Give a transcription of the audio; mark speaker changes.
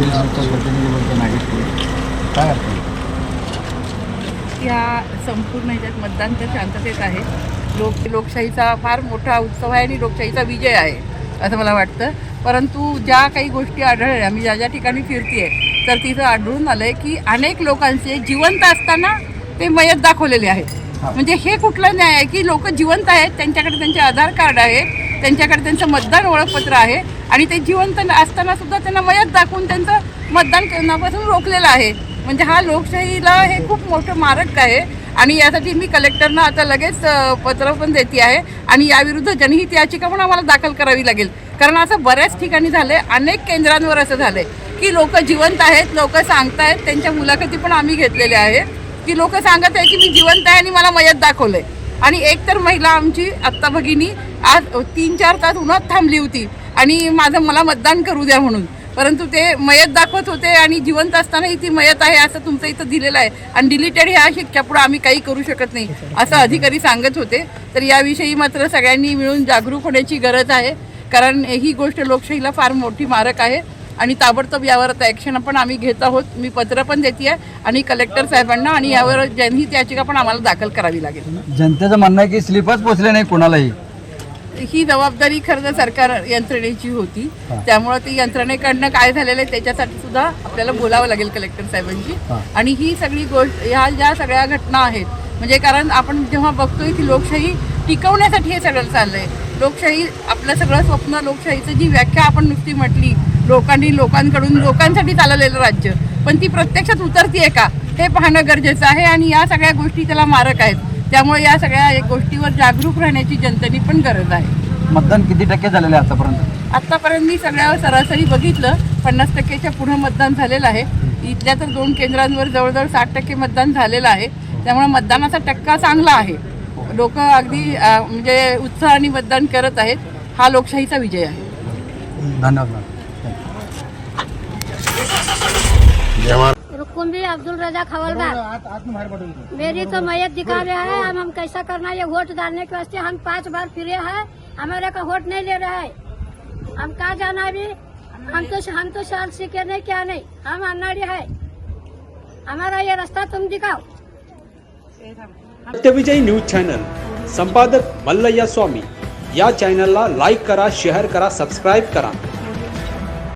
Speaker 1: Police आमच्या प्रतिनिधी नागेश काय अर्थ
Speaker 2: या संपूर्ण ह्याच्यात मतदान तर शांततेत आहे. लोक लोकशाहीचा फार मोठा उत्सव आहे आणि लोकशाहीचा विजय आहे असं मला वाटतं. परंतु ज्या काही गोष्टी आढळल्या मी ज्या ज्या ठिकाणी फिरते तर तिथं आढळून आलं आहे की अनेक लोकांचे जिवंत असताना ते मयत दाखवलेले आहेत. म्हणजे हे कुठलं न्याय आहे की लोक जिवंत आहेत त्यांच्याकडे त्यांचे आधार कार्ड आहे त्यांच्याकडे त्यांचं मतदान ओळखपत्र आहे आणि ते जिवंत असताना सुद्धा त्यांना मयत दाखवून त्यांचं मतदान करण्यापासून रोखलेलं आहे. म्हणजे हा लोकशाहीला हे खूप मोठं मारक आहे आणि यासाठी मी कलेक्टरना आता लगेच पत्र पण देते आहे आणि याविरुद्ध जनहित याचिका पण आम्हाला दाखल करावी लागेल. कारण असं बऱ्याच ठिकाणी झालं आहे अनेक केंद्रांवर असं झालं आहे की लोक जिवंत आहेत लोक सांगतायत त्यांच्या मुलाखती पण आम्ही घेतलेल्या आहेत. की लोक सांगत आहे की मी जिवंत आहे आणि मला मयत दाखवलंय. आणि एक तर महिला आमची आत्ता भगिनी आज तीन चार तास उन्हात थांबली होती आणि माझं मला मतदान करू द्या म्हणून. परंतु ते मयत दाखवत होते आणि जिवंत असतानाही ती मयत आहे असं तुमचं इथं दिलेलं आहे. आणि डिलिटेड ह्या शिक्षापुढं पुढे आम्ही काही करू शकत नाही असं अधिकारी सांगत होते. तर याविषयी मात्र सगळ्यांनी मिळून जागरूक होण्याची गरज आहे. कारण ही गोष्ट लोकशाहीला फार मोठी मारक आहे. आणि ताबडतोब यावर आता ॲक्शन पण आम्ही घेत आहोत. मी पत्र पण देते आहे आणि कलेक्टर साहेबांना आणि यावर जनहित याचिका पण आम्हाला दाखल करावी लागेल.
Speaker 1: जनतेचं म्हणणं आहे की स्लिपच पोचले नाही कुणालाही.
Speaker 2: ही जबाबदारी खरं तर सरकार यंत्रणेची होती. त्यामुळे ती यंत्रणेकडनं काय झालेलं आहे त्याच्यासाठी सुद्धा आपल्याला बोलावं लागेल कलेक्टर साहेबांची. आणि ही सगळी गोष्ट ह्या ज्या सगळ्या घटना आहेत म्हणजे कारण आपण जेव्हा बघतोय की लोकशाही टिकवण्यासाठी हे सगळं चाललंय. लोकशाही आपलं सगळं स्वप्न लोकशाहीचं जी व्याख्या आपण नुसती म्हटली लोकांनी लोकांकडून लोकांसाठी चालवलेलं राज्य. पण ती प्रत्यक्षात उतरतीये का? हे पाहणं गरजेचं आहे आणि या सगळ्या गोष्टी त्याला मारक आहेत. त्यामुळे या सगळ्या गोष्टीवर जागरूक राहण्याची जनतेने पण गरज आहे.
Speaker 1: मतदान किती टक्के झालेलं आहे आतापर्यंत?
Speaker 2: आत्तापर्यंत मी सगळ्यावर सरासरी बघितलं पन्नास टक्क्याच्या पुढं मतदान झालेलं आहे. इथल्या तर दोन केंद्रांवर जवळजवळ साठ टक्के मतदान झालेलं आहे. त्यामुळे मतदानाचा टक्का चांगला आहे. लोक अगदी म्हणजे उत्साहाने मतदान करत आहेत. हा लोकशाहीचा विजय आहे.
Speaker 1: धन्यवाद.
Speaker 3: रुकुम्बी अब्दुल रजा खवलदार मेरी तो मैयत दिखा रहे है हम हम कैसा करना ये वोट डालने के वास्ते हम पाँच बार फिरे हैं हमारे का वोट नहीं ले रहा है। हम कहा जाना अभी? हम तो हम तो साल सीखे नहीं क्या नहीं? हम अनाड़ी है। हमारा ये रास्ता तुम दिखाओ।
Speaker 4: Satyavijay news channel. संपादक मल्लय्या स्वामी। या चॅनलला लाईक करा शेअर करा सबस्क्राईब करा।